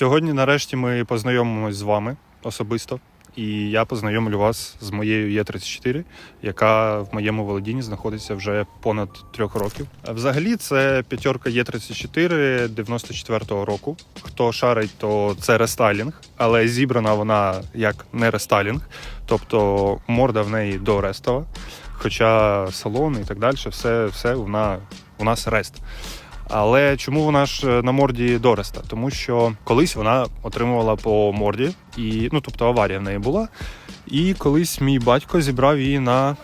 Сьогодні, нарешті, ми познайомимось з вами особисто. І я познайомлю вас з моєю Є34, яка в моєму володінні знаходиться вже понад трьох років. Взагалі, це п'ятерка Є34 94-го року. Хто шарить, то це рестайлінг, але зібрана вона як не рестайлінг, тобто морда в неї до рестова. Хоча салон і так далі, все, все вона, у нас рест. Але чому вона ж е, на морді Дореста? Тому що колись вона отримувала по морді, і ну тобто аварія в неї була. І колись мій батько зібрав її на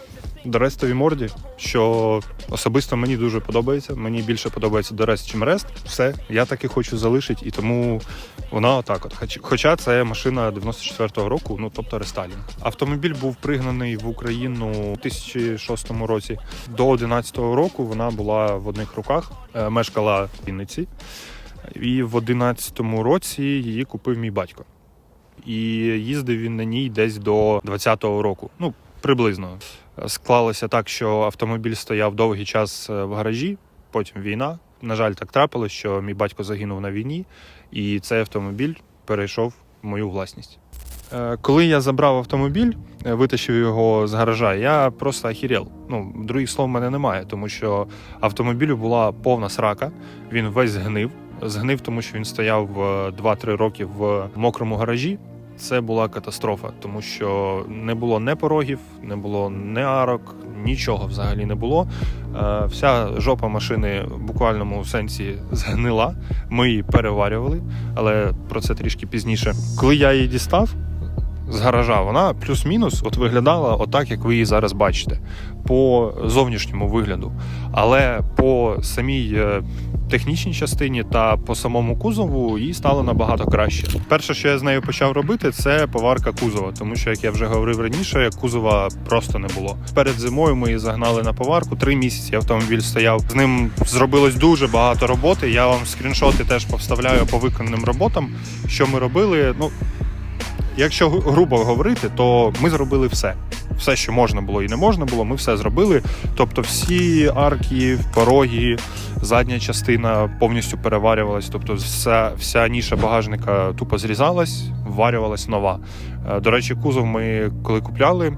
Дорестовій морді, що особисто мені дуже подобається. Мені більше подобається Дорест, чим Рест. Все, я так і хочу залишити, і тому вона отак. От Хоча це машина 94-го року, ну тобто рестайлінг. Автомобіль був пригнаний в Україну у 2006 році. До 11-го року вона була в одних руках, е, мешкала в Вінниці. І в 11-му році її купив мій батько. І їздив він на ній десь до 20-го року. Ну, приблизно. Склалося так, що автомобіль стояв довгий час е, в гаражі, потім війна. На жаль, так трапилось, що мій батько загинув на війні, і цей автомобіль перейшов в мою власність. Е, Коли я забрав автомобіль, е, витащив його з гаража, я просто ахірел. Ну, других слов в мене немає, тому що автомобілю була повна срака, він весь згнив. Згнив, тому що він стояв е, 2-3 роки в мокрому гаражі. Це була катастрофа, тому що не було не порогів, не було не арок, нічого взагалі не було. Е, Вся жопа машини в буквальному сенсі згнила. Ми її переварювали, але про це трішки пізніше. Коли я її дістав з гаража, вона плюс-мінус от виглядала отак, як ви її зараз бачите, по зовнішньому вигляду. Але по самій е, технічній частині та по самому кузову їй стало набагато краще. Перше, що я з нею почав робити, це поварка кузова, тому що, як я вже говорив раніше, кузова просто не було. Перед зимою ми її загнали на поварку. Три місяці автомобіль стояв. З ним зробилось дуже багато роботи. Я вам скріншоти теж повставляю по виконаним роботам. Що ми робили? Ну якщо грубо говорити, то ми зробили все. Все, що можна було і не можна було, ми все зробили. Тобто, всі арки, пороги, задня частина повністю переварювалась. Тобто, вся, вся ніша багажника тупо зрізалась, вварювалась нова. Е, До речі, кузов ми коли купляли.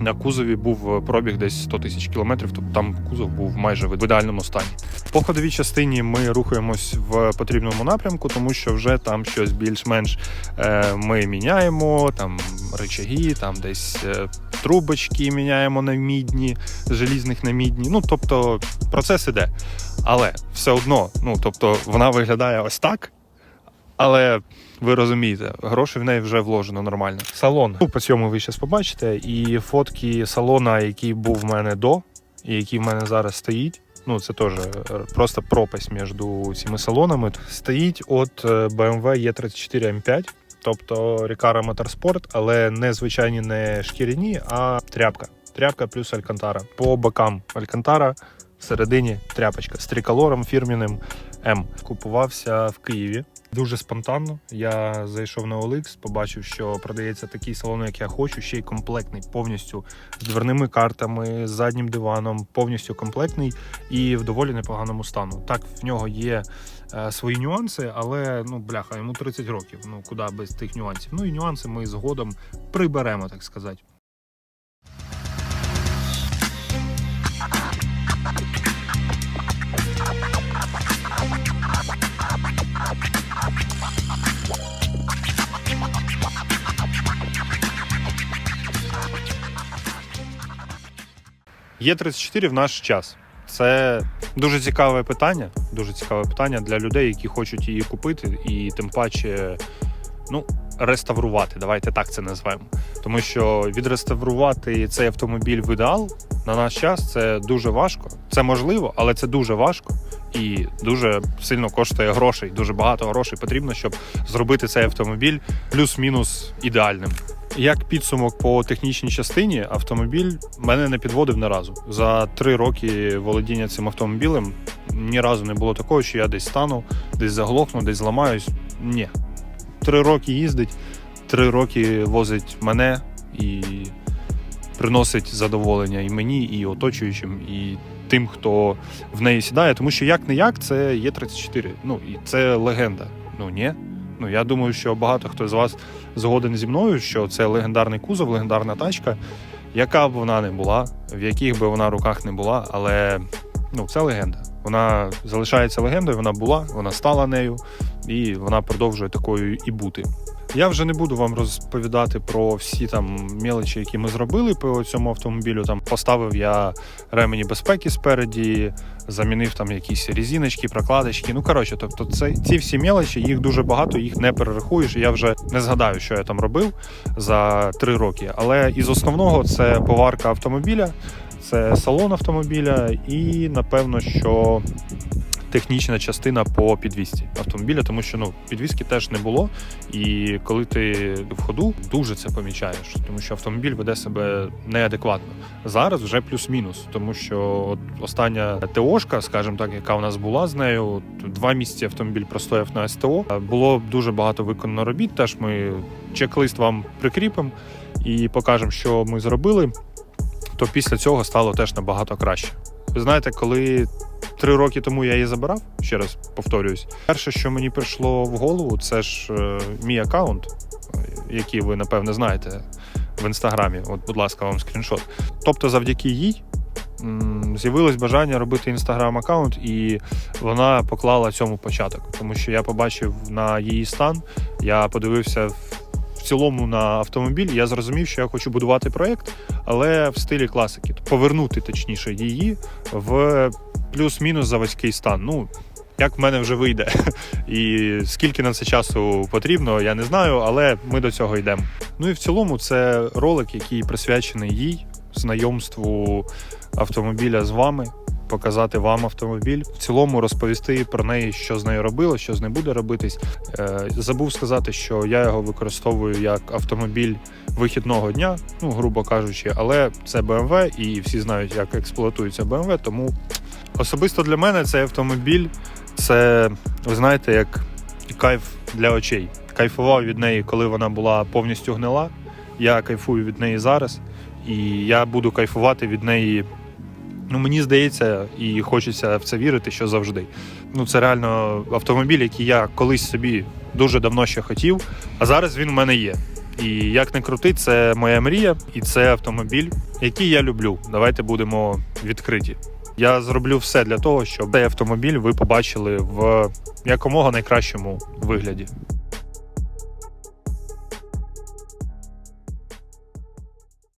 На кузові був пробіг десь 100 тисяч кілометрів, тобто там кузов був майже в ідеальному стані. По ходовій частині ми рухаємось в потрібному напрямку, тому що вже там щось більш-менш е, ми міняємо, там рычаги, там десь е, трубочки міняємо на мідні, желізних на мідні. Ну тобто процес іде. Але все одно, ну тобто, вона виглядає ось так. Але ви розумієте, грошей в неї вже вложено нормально. Салон. Ну, по цьому ви зараз побачите. І фотки салона, який був в мене до, і який в мене зараз стоїть. Ну, це теж е, просто пропасть між цими салонами. Стоїть от BMW E34 M5, тобто Recaro Motorsport, але не звичайні не шкіряні, а тряпка. Тряпка плюс алькантара. По бокам алькантара, всередині тряпочка з триколором фірміним М. Купувався в Києві. Дуже спонтанно. Я зайшов на OLX, побачив, що продається такий салон, як я хочу, ще й комплектний, повністю з дверними картами, з заднім диваном, повністю комплектний і в доволі непоганому стану. Так, в нього є е, свої нюанси, але ну бляха, йому 30 років. Ну куди без тих нюансів. Ну і нюанси ми згодом приберемо, так сказати. Є 34 в наш час. Це дуже цікаве питання. Дуже цікаве питання для людей, які хочуть її купити, і тим паче, ну, реставрувати. Давайте так це назвемо. Тому що відреставрувати цей автомобіль в ідеал на наш час це дуже важко. Це можливо, але це дуже важко і дуже сильно коштує грошей. Дуже багато грошей потрібно, щоб зробити цей автомобіль плюс-мінус ідеальним. Як підсумок по технічній частині, автомобіль мене не підводив ні разу. За три роки володіння цим автомобілем ні разу не було такого, що я десь стану, десь заглохну, десь зламаюсь. Ні. Три роки їздить, три роки возить мене і приносить задоволення і мені, і оточуючим, і тим, хто в неї сідає. Тому що як не як, це є 34. Ну і це легенда. Ну ні. Ну я думаю, що багато хто з вас згоден зі мною, що це легендарний кузов, легендарна тачка, яка б вона не була, в яких би вона руках не була, але ну це легенда. Вона залишається легендою, вона була, вона стала нею, і вона продовжує такою і бути. Я вже не буду вам розповідати про всі там мелочі, які ми зробили по цьому автомобілю. Там поставив я ремені безпеки спереді, замінив там якісь різіночки, прокладочки. Ну коротше, тобто, це ці всі мелочі, їх дуже багато, їх не перерахуєш. Я вже не згадаю, що я там робив за три роки. Але із основного це поварка автомобіля, це салон автомобіля, і напевно, що технічна частина по підвісці автомобіля, тому що ну підвіски теж не було. І коли ти в ходу, дуже це помічаєш, тому що автомобіль веде себе неадекватно. Зараз вже плюс-мінус, тому що от остання ТОшка, скажімо так, яка у нас була з нею, два місяці автомобіль простояв на СТО. Було дуже багато виконано робіт. Теж ми чек-лист вам прикріпимо і покажемо, що ми зробили. То після цього стало теж набагато краще. Ви знаєте, коли три роки тому я її забирав, ще раз повторююсь, перше, що мені прийшло в голову, це ж е, мій аккаунт, який ви напевне знаєте в інстаграмі. От, будь ласка, вам скріншот. Тобто, завдяки їй з'явилось бажання робити інстаграм-аккаунт, і вона поклала цьому початок, тому що я побачив на її стан, я подивився. В цілому на автомобіль я зрозумів, що я хочу будувати проєкт, але в стилі класики. Повернути точніше її в плюс-мінус заводський стан. Ну, як в мене вже вийде. І скільки на це часу потрібно, я не знаю, але ми до цього йдемо. Ну і в цілому це ролик, який присвячений їй, знайомству автомобіля з вами. Показати вам автомобіль, в цілому розповісти про неї, що з нею робило, що з нею буде робитись. Е, забув сказати, що я його використовую як автомобіль вихідного дня, ну грубо кажучи, але це BMW, і всі знають, як експлуатується BMW, тому Особисто для мене цей автомобіль це, ви знаєте, як кайф для очей. Кайфував від неї, коли вона була повністю гнила. Я кайфую від неї зараз, і я буду кайфувати від неї. Ну, мені здається, і хочеться в це вірити, що завжди. Ну, це реально автомобіль, який я колись собі дуже давно ще хотів, а зараз він у мене є. І як не крути, це моя мрія, і це автомобіль, який я люблю. Давайте будемо відкриті. Я зроблю все для того, щоб цей автомобіль ви побачили в якомога найкращому вигляді.